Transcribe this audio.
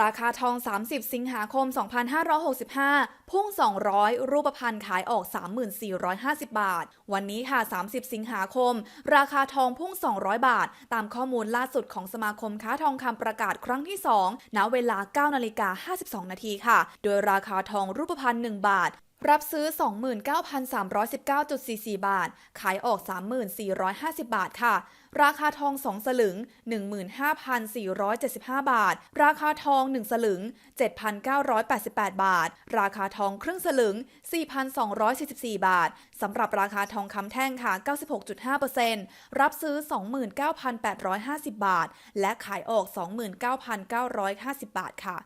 ราคาทอง 30 สิงหาคม 2565 พุ่ง 200 รูปพรรณขายออก 3450 บาท วันนี้ค่ะ 30 สิงหาคม ราคาทองพุ่ง 200 บาท ตามข้อมูลล่าสุดของสมาคมค้าทองคำประกาศครั้งที่ 2 ณ เวลา9นาฬิกา52 นาทีค่ะ โดยราคาทองรูปพรรณ1บาท รับซื้อ 29,319.44 บาท ขายออก 3450 บาทค่ะ ราคาทอง 2 สลึง 15,475 บาท ราคาทอง 1 สลึง 7,988 บาท ราคาทองครึ่งสลึง 4,244 บาท สำหรับราคาทองคำแท่งค่ะ 96.5%รับซื้อ 29,850 บาท และขายออก 29,950 บาทค่ะ